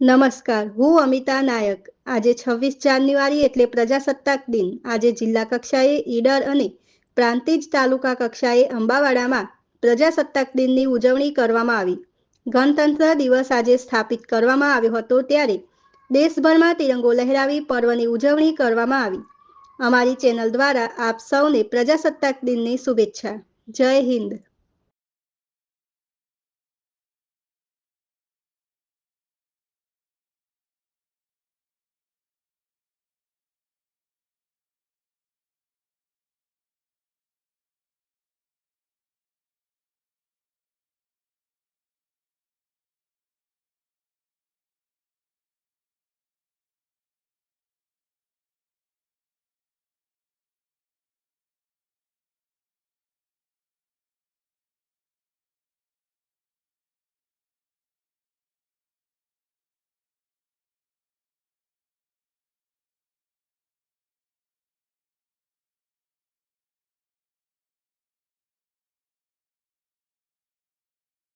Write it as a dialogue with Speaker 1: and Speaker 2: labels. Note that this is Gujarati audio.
Speaker 1: નમસ્કાર, હું અમિતા નાયક. આજે છવ્વીસ જાન્યુઆરી એટલે પ્રજાસત્તાક દિન. આજે જિલ્લા કક્ષાએ ઈડર અને પ્રાંતિજ તાલુકા કક્ષાએ અંબાવાડામાં પ્રજાસત્તાક દિનની ઉજવણી કરવામાં આવી. ગણતંત્ર દિવસ આજે સ્થાપિત કરવામાં આવ્યો હતો ત્યારે દેશભરમાં તિરંગો લહેરાવી પર્વની ઉજવણી કરવામાં આવી. અમારી ચેનલ દ્વારા આપ સૌને પ્રજાસત્તાક દિનની શુભેચ્છા. જય હિન્દ.